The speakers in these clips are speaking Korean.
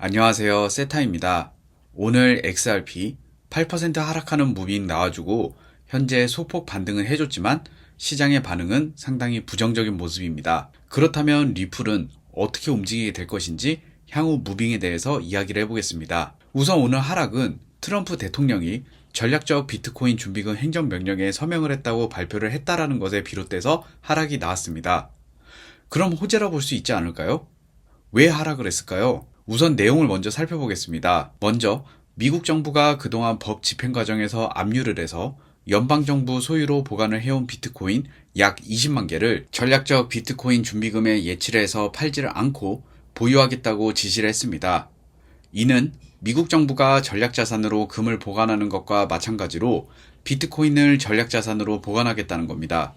안녕하세요. 세타입니다. 오늘 XRP 8% 하락하는 무빙 나와주고 현재 소폭 반등을 해줬지만 시장의 반응은 상당히 부정적인 모습입니다. 그렇다면 리플은 어떻게 움직이게 될 것인지 향후 무빙에 대해서 이야기를 해보겠습니다. 우선 오늘 하락은 트럼프 대통령이 전략적 비트코인 준비금 행정명령에 서명을 했다고 발표를 했다라는 것에 비롯돼서 하락이 나왔습니다. 그럼 호재라 볼 수 있지 않을까요? 왜 하락을 했을까요? 우선 내용을 먼저 살펴보겠습니다. 먼저 미국 정부가 그동안 법 집행 과정에서 압류를 해서 연방정부 소유로 보관을 해온 비트코인 약 20만 개를 전략적 비트코인 준비금에 예치를 해서 팔지를 않고 보유하겠다고 지시를 했습니다. 이는 미국 정부가 전략자산으로 금을 보관하는 것과 마찬가지로 비트코인을 전략자산으로 보관하겠다는 겁니다.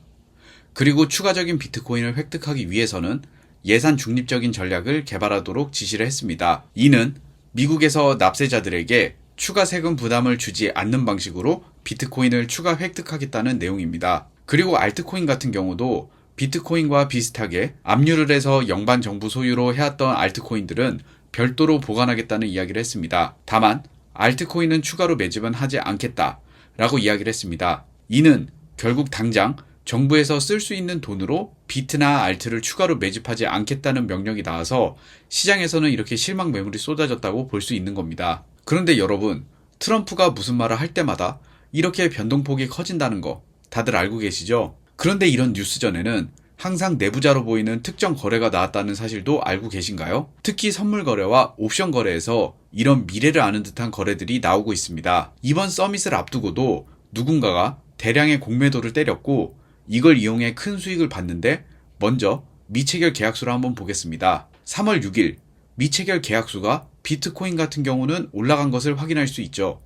그리고 추가적인 비트코인을 획득하기 위해서는 예산 중립적인 전략을 개발하도록 지시를 했습니다. 이는 미국에서 납세자들에게 추가 세금 부담을 주지 않는 방식으로 비트코인을 추가 획득하겠다는 내용입니다. 그리고 알트코인 같은 경우도 비트코인과 비슷하게 압류를 해서 영반 정부 소유로 해왔던 알트코인들은 별도로 보관하겠다는 이야기를 했습니다. 다만 알트코인은 추가로 매집은 하지 않겠다 라고 이야기를 했습니다. 이는 결국 당장 정부에서 쓸 수 있는 돈으로 비트나 알트를 추가로 매집하지 않겠다는 명령이 나와서 시장에서는 이렇게 실망 매물이 쏟아졌다고 볼 수 있는 겁니다. 그런데 여러분, 트럼프가 무슨 말을 할 때마다 이렇게 변동폭이 커진다는 거 다들 알고 계시죠? 그런데 이런 뉴스 전에는 항상 내부자로 보이는 특정 거래가 나왔다는 사실도 알고 계신가요? 특히 선물 거래와 옵션 거래에서 이런 미래를 아는 듯한 거래들이 나오고 있습니다. 이번 서밋을 앞두고도 누군가가 대량의 공매도를 때렸고 이걸 이용해 큰 수익을 봤는데 먼저 미체결 계약수를 한번 보겠습니다. 3월 6일 미체결 계약수가 비트코인 같은 경우는 올라간 것을 확인할 수 있죠.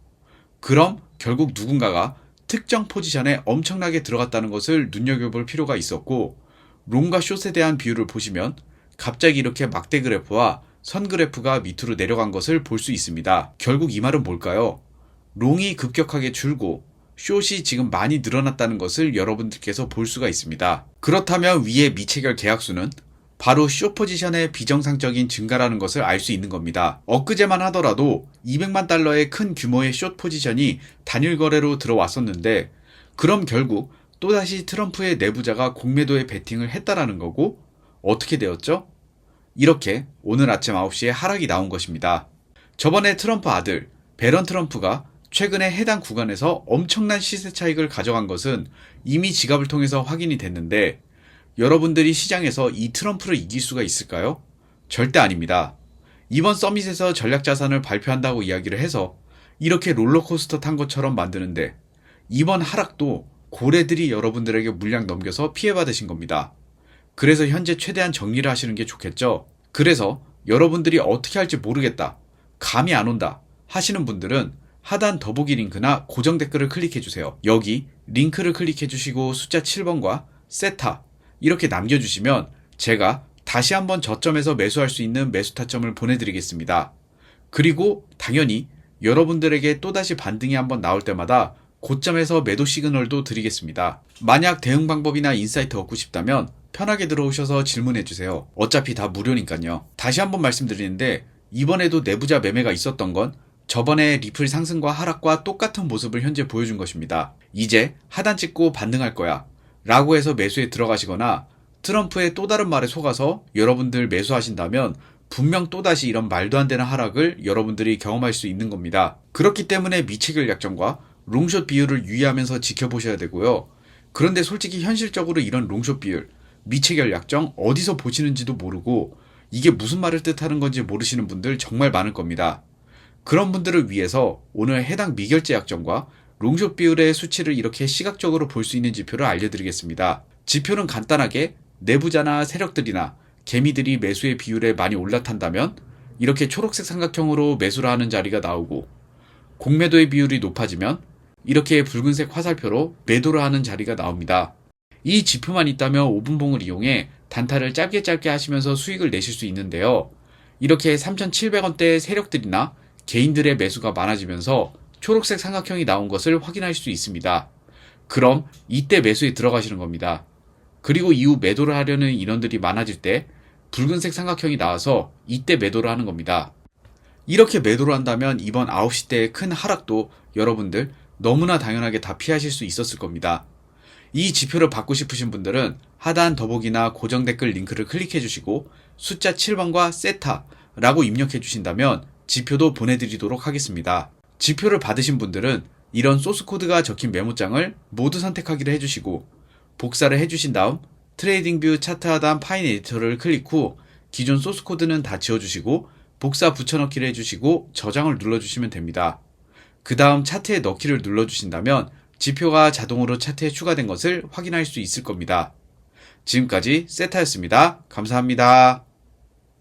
그럼 결국 누군가가 특정 포지션에 엄청나게 들어갔다는 것을 눈여겨볼 필요가 있었고 롱과 숏에 대한 비율을 보시면 갑자기 이렇게 막대 그래프와 선 그래프가 밑으로 내려간 것을 볼 수 있습니다. 결국 이 말은 뭘까요? 롱이 급격하게 줄고 숏이 지금 많이 늘어났다는 것을 여러분들께서 볼 수가 있습니다. 그렇다면 위의 미체결 계약수는 바로 숏 포지션의 비정상적인 증가라는 것을 알 수 있는 겁니다. 엊그제만 하더라도 200만 달러의 큰 규모의 숏 포지션이 단일 거래로 들어왔었는데 그럼 결국 또다시 트럼프의 내부자가 공매도에 베팅을 했다라는 거고 어떻게 되었죠? 이렇게 오늘 아침 9시에 하락이 나온 것입니다. 저번에 트럼프 아들 베런 트럼프가 최근에 해당 구간에서 엄청난 시세 차익을 가져간 것은 이미 지갑을 통해서 확인이 됐는데 여러분들이 시장에서 이 트럼프를 이길 수가 있을까요? 절대 아닙니다. 이번 서밋에서 전략 자산을 발표한다고 이야기를 해서 이렇게 롤러코스터 탄 것처럼 만드는데 이번 하락도 고래들이 여러분들에게 물량 넘겨서 피해받으신 겁니다. 그래서 현재 최대한 정리를 하시는 게 좋겠죠? 그래서 여러분들이 어떻게 할지 모르겠다. 감이 안 온다. 하시는 분들은 하단 더보기 링크나 고정 댓글을 클릭해 주세요. 여기 링크를 클릭해 주시고 숫자 7번과 세타 이렇게 남겨주시면 제가 다시 한번 저점에서 매수할 수 있는 매수 타점을 보내드리겠습니다. 그리고 당연히 여러분들에게 또다시 반등이 한번 나올 때마다 고점에서 매도 시그널도 드리겠습니다. 만약 대응 방법이나 인사이트 얻고 싶다면 편하게 들어오셔서 질문해 주세요. 어차피 다 무료니까요. 다시 한번 말씀드리는데 이번에도 내부자 매매가 있었던 건 저번에 리플 상승과 하락과 똑같은 모습을 현재 보여준 것입니다. 이제 하단 찍고 반등할 거야. 라고 해서 매수에 들어가시거나 트럼프의 또 다른 말에 속아서 여러분들 매수하신다면 분명 또다시 이런 말도 안 되는 하락을 여러분들이 경험할 수 있는 겁니다. 그렇기 때문에 미체결 약점과 롱숏 비율을 유의하면서 지켜보셔야 되고요. 그런데 솔직히 현실적으로 이런 롱숏 비율, 미체결 약정 어디서 보시는지도 모르고 이게 무슨 말을 뜻하는 건지 모르시는 분들 정말 많을 겁니다. 그런 분들을 위해서 오늘 해당 미결제 약정과 롱숏 비율의 수치를 이렇게 시각적으로 볼 수 있는 지표를 알려드리겠습니다. 지표는 간단하게 내부자나 세력들이나 개미들이 매수의 비율에 많이 올라탄다면 이렇게 초록색 삼각형으로 매수를 하는 자리가 나오고 공매도의 비율이 높아지면 이렇게 붉은색 화살표로 매도를 하는 자리가 나옵니다. 이 지표만 있다면 5분봉을 이용해 단타를 짧게 짧게 하시면서 수익을 내실 수 있는데요. 이렇게 3,700원대 세력들이나 개인들의 매수가 많아지면서 초록색 삼각형이 나온 것을 확인할 수 있습니다. 그럼 이때 매수에 들어가시는 겁니다. 그리고 이후 매도를 하려는 인원들이 많아질 때 붉은색 삼각형이 나와서 이때 매도를 하는 겁니다. 이렇게 매도를 한다면 이번 9시 때의 큰 하락도 여러분들 너무나 당연하게 다 피하실 수 있었을 겁니다. 이 지표를 받고 싶으신 분들은 하단 더보기나 고정 댓글 링크를 클릭해 주시고 숫자 7번과 세타라고 입력해 주신다면 지표도 보내드리도록 하겠습니다. 지표를 받으신 분들은 이런 소스 코드가 적힌 메모장을 모두 선택하기를 해주시고 복사를 해주신 다음 트레이딩 뷰 차트 하단 파인 에디터를 클릭 후 기존 소스 코드는 다 지워주시고 복사 붙여넣기를 해주시고 저장을 눌러주시면 됩니다. 그 다음 차트에 넣기를 눌러주신다면 지표가 자동으로 차트에 추가된 것을 확인할 수 있을 겁니다. 지금까지 세타였습니다. 감사합니다.